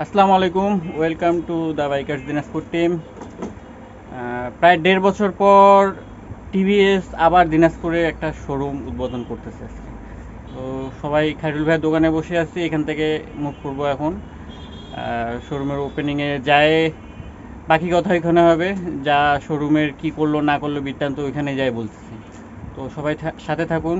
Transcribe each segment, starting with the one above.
আসসালামু আলাইকুম welcome to the bikers Dinajpur team প্রায় দেড় বছর পর টিভিএস আবার দিনাজপুরে একটা শোরুম উদ্বোধন করতেছে আজকে। তো সবাই খাইরুল ভাইয়ের দোকানে বসে আছি, এখান থেকে মুভ করব এখন। শোরুমের ওপেনিংয়ে যায়, বাকি কথা ওইখানে হবে, যা শোরুমের কি করল না করল বৃত্তান্ত ওইখানে যাই বলতেছি। তো সবাই সাথে থাকুন।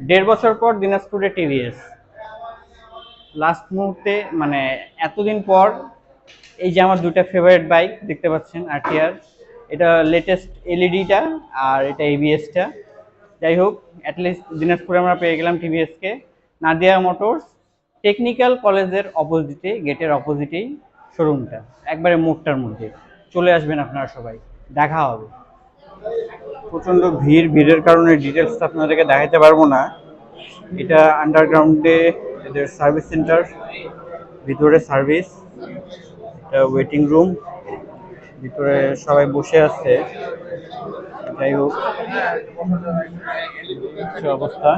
দেড় বছর পর দিনাজপুরে টিভিএস। লাস্ট মুহূর্তে মানে এতদিন পর, এই যে আমার দুটা ফেভারিট বাইক দেখতে পাচ্ছেন আরটিআর এটা লেটেস্ট এলইডিটা আর এটা এবিএসটা যাই হোক অ্যাটলিস্ট দিনাজপুরে আমরা পেয়ে গেলাম টিভিএসকে। নাদিয়া মোটরস টেকনিক্যাল কলেজের অপোজিটে গেটের অপোজিটেই শোরুমটা একবারে মোড়টার মধ্যে। চলে আসবেন আপনারা সবাই। দেখা হবে। প্রচণ্ড ভিড়, ভিড়ের কারণে ডিটেলস আপনাদেরকে দেখাতে পারব না। এটা আন্ডারগ্রাউন্ডে এদের সার্ভিস সেন্টার ভিতরে সার্ভিস এটা ওয়েটিং রুম ভিতরে সবাই বসে আছে। যাই হোক অবস্থা?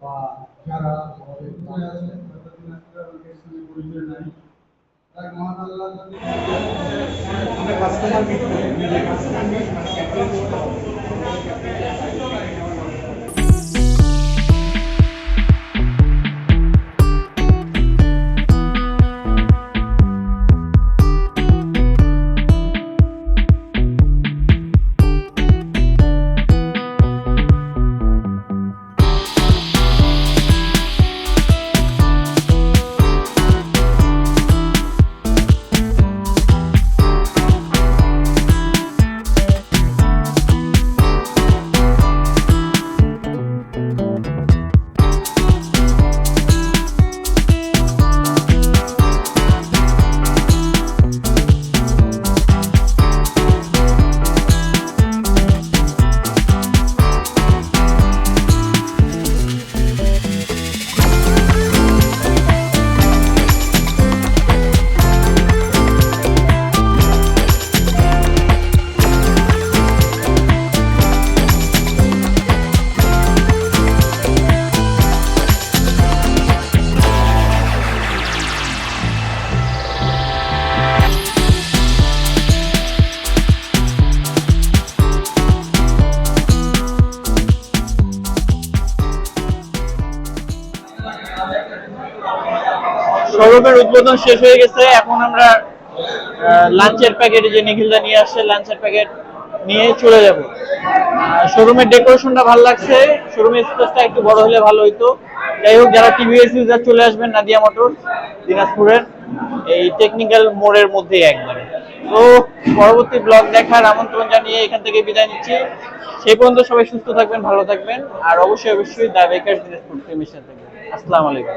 বা যারা हमें कस्टमर मीट শোরুমের উদ্বোধন শেষ হয়ে গেছে। এখন আমরা লাঞ্চের প্যাকেট যে নিখিলদা নিয়ে আসছে লাঞ্চের প্যাকেট নিয়ে চলে যাব। শোরুমের ডেকোরেশনটা ভালো লাগছে। শোরুমের স্পেসটা একটু বড় হলে ভালো হইতো। যাই হোক, যারা টিভিএস ইউজার চলে আসবেন, নাদিয়া মোটর, দিনাজপুরের, এই টেকনিক্যাল মোড়ের মধ্যেই একবারে। তো, পরবর্তী ব্লগ দেখার আমন্ত্রণ জানিয়ে এখান থেকে বিদায় নিচ্ছি। সেই পর্যন্ত সবাই সুস্থ থাকবেন, ভালো থাকবেন। আর অবশ্যই অবশ্যই দা বেকার দিনাজপুর টিমের থাকবেন আসসালামু আলাইকুম।